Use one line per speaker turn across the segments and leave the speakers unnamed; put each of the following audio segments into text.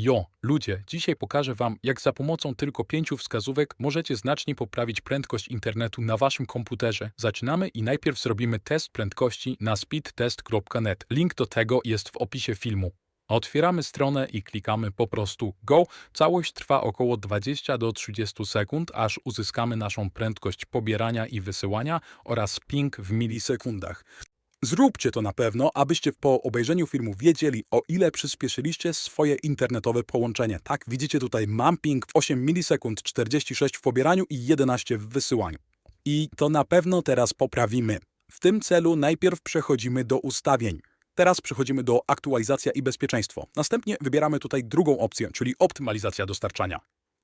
Jo, ludzie, dzisiaj pokażę Wam, jak za pomocą tylko pięciu wskazówek możecie znacznie poprawić prędkość internetu na Waszym komputerze. Zaczynamy i najpierw zrobimy test prędkości na speedtest.net. Link do tego jest w opisie filmu. Otwieramy stronę i klikamy po prostu Go. Całość trwa około 20 do 30 sekund, aż uzyskamy naszą prędkość pobierania i wysyłania oraz ping w milisekundach. Zróbcie to na pewno, abyście po obejrzeniu filmu wiedzieli, o ile przyspieszyliście swoje internetowe połączenie. Tak, widzicie tutaj mam ping w 8 milisekund, 46 w pobieraniu i 11 w wysyłaniu. I to na pewno teraz poprawimy. W tym celu najpierw przechodzimy do ustawień. Teraz przechodzimy do aktualizacja i bezpieczeństwo. Następnie wybieramy tutaj drugą opcję, czyli optymalizacja dostarczania.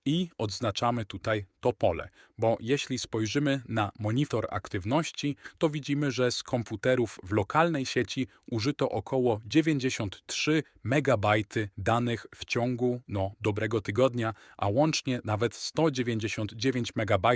I odznaczamy tutaj to pole, bo jeśli spojrzymy na monitor aktywności, to widzimy, że z komputerów w lokalnej sieci użyto około 93 MB danych w ciągu no, dobrego tygodnia, a łącznie nawet 199 MB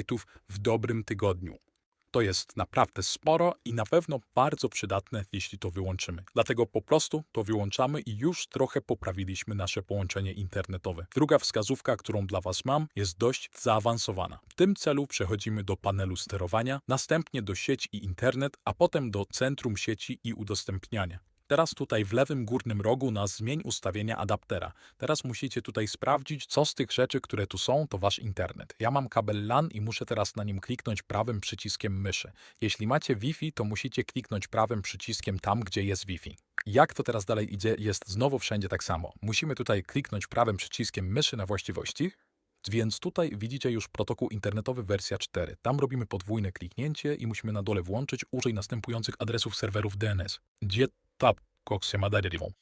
w dobrym tygodniu. To jest naprawdę sporo i na pewno bardzo przydatne, jeśli to wyłączymy. Dlatego po prostu to wyłączamy i już trochę poprawiliśmy nasze połączenie internetowe. Druga wskazówka, którą dla Was mam, jest dość zaawansowana. W tym celu przechodzimy do panelu sterowania, następnie do sieć i internet, a potem do centrum sieci i udostępniania. Teraz tutaj w lewym górnym rogu na zmień ustawienia adaptera. Teraz musicie tutaj sprawdzić, co z tych rzeczy, które tu są, to wasz internet. Ja mam kabel LAN i muszę teraz na nim kliknąć prawym przyciskiem myszy. Jeśli macie Wi-Fi, to musicie kliknąć prawym przyciskiem tam, gdzie jest Wi-Fi. Jak to teraz dalej idzie, jest znowu wszędzie tak samo. Musimy tutaj kliknąć prawym przyciskiem myszy na właściwości, więc tutaj widzicie już protokół internetowy wersja 4. Tam robimy podwójne kliknięcie i musimy na dole włączyć użyj następujących adresów serwerów DNS. Gdzie tab madarywą.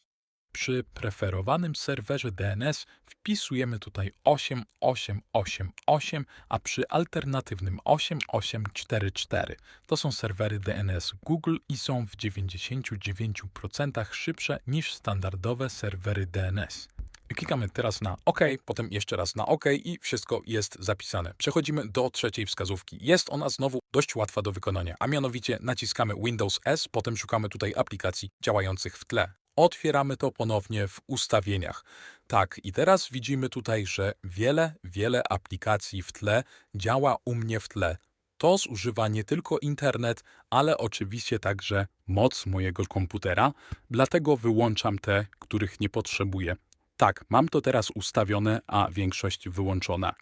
Przy preferowanym serwerze DNS wpisujemy tutaj 8888, a przy alternatywnym 8844. To są serwery DNS Google i są w 99% szybsze niż standardowe serwery DNS. Klikamy teraz na OK, potem jeszcze raz na OK i wszystko jest zapisane. Przechodzimy do trzeciej wskazówki. Jest ona znowu dość łatwa do wykonania, a mianowicie naciskamy Windows S, potem szukamy tutaj aplikacji działających w tle. Otwieramy to ponownie w ustawieniach. Tak, i teraz widzimy tutaj, że wiele, wiele aplikacji w tle działa u mnie w tle. To zużywa nie tylko internet, ale oczywiście także moc mojego komputera, dlatego wyłączam te, których nie potrzebuję. Tak, mam to teraz ustawione, a większość wyłączona.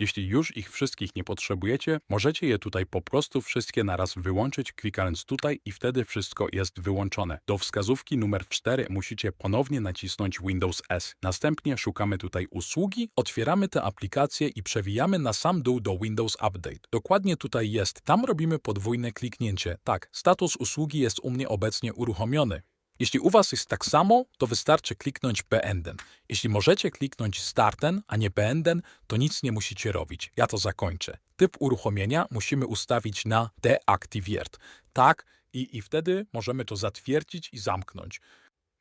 Jeśli już ich wszystkich nie potrzebujecie, możecie je tutaj po prostu wszystkie naraz wyłączyć, klikając tutaj i wtedy wszystko jest wyłączone. Do wskazówki numer 4 musicie ponownie nacisnąć Windows S. Następnie szukamy tutaj usługi, otwieramy tę aplikację i przewijamy na sam dół do Windows Update. Dokładnie tutaj jest. Tam robimy podwójne kliknięcie. Tak, status usługi jest u mnie obecnie uruchomiony. Jeśli u Was jest tak samo, to wystarczy kliknąć Beenden. Jeśli możecie kliknąć Starten, a nie Beenden, to nic nie musicie robić. Ja to zakończę. Typ uruchomienia musimy ustawić na Deactivate. Tak, i, i wtedy możemy to zatwierdzić i zamknąć.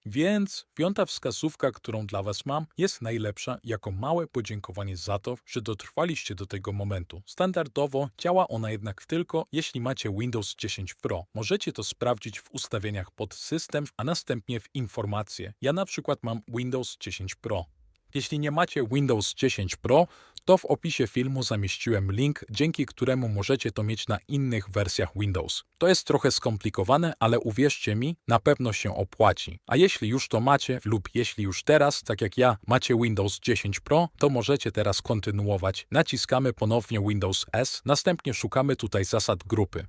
Więc piąta wskazówka, którą dla Was mam, jest najlepsza jako małe podziękowanie za to, że dotrwaliście do tego momentu. Standardowo działa ona jednak tylko, jeśli macie Windows 10 Pro. Możecie to sprawdzić w ustawieniach pod system, a następnie w informacje. Ja na przykład mam Windows 10 Pro. Jeśli nie macie Windows 10 Pro, to w opisie filmu zamieściłem link, dzięki któremu możecie to mieć na innych wersjach Windows. To jest trochę skomplikowane, ale uwierzcie mi, na pewno się opłaci. A jeśli już to macie, lub jeśli już teraz, tak jak ja, macie Windows 10 Pro, to możecie teraz kontynuować. Naciskamy ponownie Windows S, następnie szukamy tutaj zasad grupy.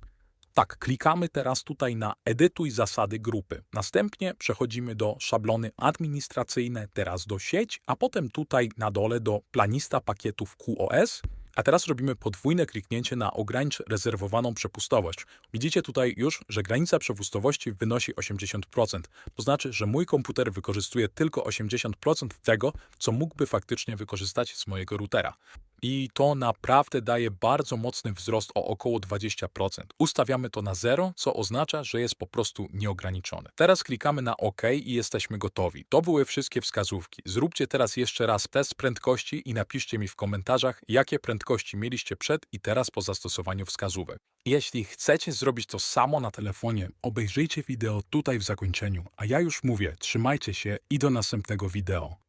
Tak, klikamy teraz tutaj na Edytuj zasady grupy. Następnie przechodzimy do szablony administracyjne, teraz do sieć, a potem tutaj na dole do planista pakietów QoS. A teraz robimy podwójne kliknięcie na ogranicz rezerwowaną przepustowość. Widzicie tutaj już, że granica przepustowości wynosi 80%. To znaczy, że mój komputer wykorzystuje tylko 80% tego, co mógłby faktycznie wykorzystać z mojego routera. I to naprawdę daje bardzo mocny wzrost o około 20%. Ustawiamy to na 0, co oznacza, że jest po prostu nieograniczone. Teraz klikamy na OK i jesteśmy gotowi. To były wszystkie wskazówki. Zróbcie teraz jeszcze raz test prędkości i napiszcie mi w komentarzach, jakie prędkości mieliście przed i teraz po zastosowaniu wskazówek. Jeśli chcecie zrobić to samo na telefonie, obejrzyjcie wideo tutaj w zakończeniu. A ja już mówię, trzymajcie się i do następnego wideo.